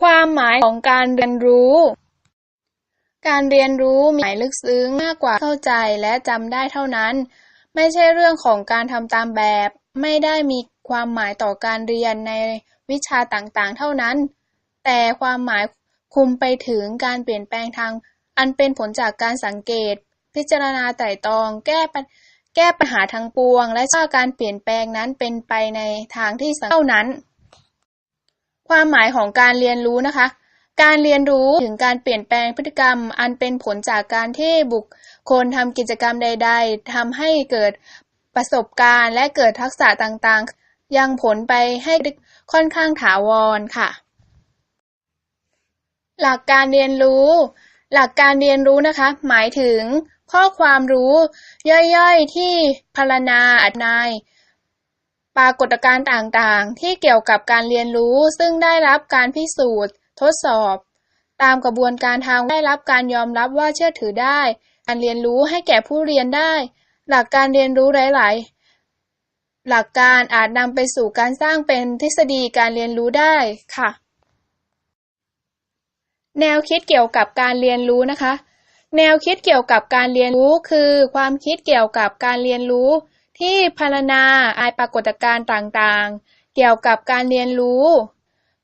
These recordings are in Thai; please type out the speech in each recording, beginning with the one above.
ความหมายของการเรียนรู้ การเรียนรู้มีหมายลึกซึ้งมากกว่าเข้าใจและจำได้เท่านั้น ไม่ใช่เรื่องของการทำตามแบบ ไม่ได้มีความหมายต่อการเรียนในวิชาต่างๆ เท่านั้น แต่ความหมายคุมไปถึงการเปลี่ยนแปลงทาง อันเป็นผลจากการสังเกต พิจารณาไตร่ตรอง แก้ปัญแก้ปัญหาทั้งปวง และว่าการเปลี่ยนแปลงนั้นเป็นไปในทางที่เท่านั้น ความหมายของการเรียนรู้นะคะ การเรียนรู้ถึงการเปลี่ยนแปลงพฤติกรรม อันเป็นผลจากการที่บุคคลทำกิจกรรมใด ๆทำให้เกิดประสบการณ์ และเกิดทักษะต่างๆ ยังผลไปให้ค่อนข้างถาวรค่ะ หลักการเรียนรู้ หลักการเรียนรู้นะคะ หมายถึงข้อความรู้ย่อยๆที่พรรณนาอธิบาย ปรากฏการณ์ต่างๆ ที่เกี่ยวกับการเรียนรู้ซึ่งได้รับการพิสูจน์ ทดสอบ ตามกระบวนการทางได้รับการยอมรับว่าเชื่อถือได้ การเรียนรู้ให้แก่ผู้เรียนได้ หลักการเรียนรู้หลาย ๆ หลักการอาจนำไปสู่การสร้างเป็นทฤษฎีการเรียนรู้ได้ค่ะ แนวคิดเกี่ยวกับการเรียนรู้นะคะ แนวคิดเกี่ยวกับการเรียนรู้คือ ความคิดเกี่ยวกับการเรียนรู้ ที่พรรณนาอายปรากฏการณ์ต่างๆ เกี่ยวกับการเรียนรู้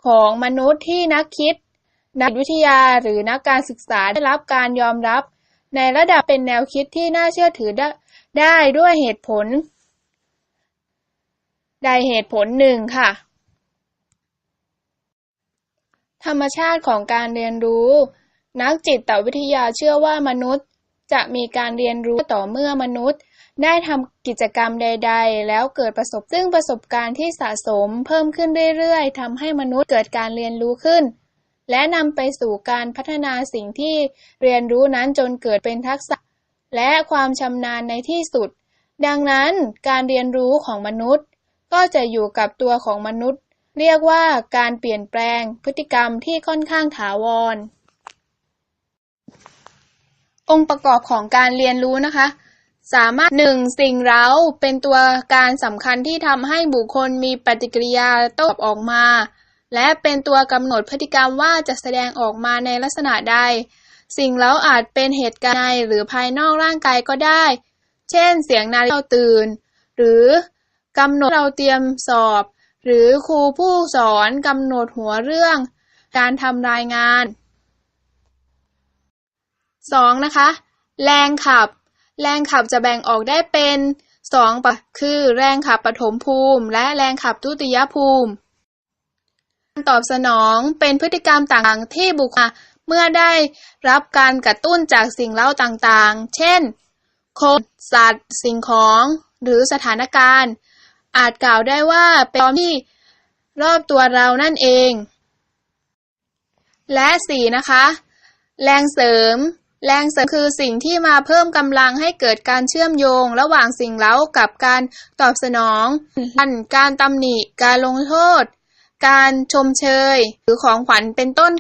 ของมนุษย์ที่นักคิด นักวิทยาหรือนักการศึกษาได้รับการยอมรับ ในระดับเป็นแนวคิดที่น่าเชื่อถือได้ได้ด้วยเหตุผลใดเหตุผลหนึ่งค่ะ ธรรมชาติของการเรียนรู้ นักจิตวิทยาเชื่อว่ามนุษย์ จะมีการเรียนรู้ต่อเมื่อมนุษย์ ได้ทำกิจกรรมใด ๆ แล้วเกิดประสบซึ่งประสบการณ์ที่สะสมเพิ่มขึ้นเรื่อยๆทำให้มนุษย์เกิดการเรียนรู้ขึ้น และนำไปสู่การพัฒนาสิ่งที่เรียนรู้นั้นจนเกิดเป็นทักษะ และความชำนาญในที่สุด ดังนั้นการเรียนรู้ของมนุษย์ ก็จะอยู่กับตัวของมนุษย์ เรียกว่าการเปลี่ยนแปลงพฤติกรรมที่ค่อนข้างถาวร องค์ประกอบของการเรียนรู้นะคะ สามารถ 1. สิ่งเร้าเป็นตัวการสำคัญที่ทำให้บุคคลมีปฏิกิริยาโต้ตอบออกมา และเป็นตัวกำหนดพฤติกรรมว่าจะแสดงออกมาในลักษณะใด สิ่งเร้าอาจเป็นเหตุการณ์ในหรือภายนอกร่างกายก็ได้ เช่น เสียงนาฬิกาเราตื่น หรือกำหนดเราเตรียมสอบ หรือครูผู้สอนกำหนดหัวเรื่อง การทำรายงาน 2. นะคะ แรงขับ แรงขับจะแบ่งออกได้เป็น2ปะคือแรงขับปฐมภูมิ และแรงขับทุติยภูมิการตอบสนองเป็นพฤติกรรมต่างๆ ที่บุคคลเมื่อได้รับการกระตุ้นจากสิ่งเร้าต่างๆ เช่น คน สัตว์ สิ่งของ หรือสถานการณ์ อาจกล่าวได้ว่าเป็นความที่รอบตัวเรานั่นเอง และ 4. นะคะ แรงเสริม แรงเสริมคือสิ่งที่มาเพิ่มกำลังให้เกิดการเชื่อมโยง ระหว่างสิ่งเล้ากับการตอบสนองขันการตำหนิ การลงโทษ การชมเชย หรือของขวัญเป็นต้น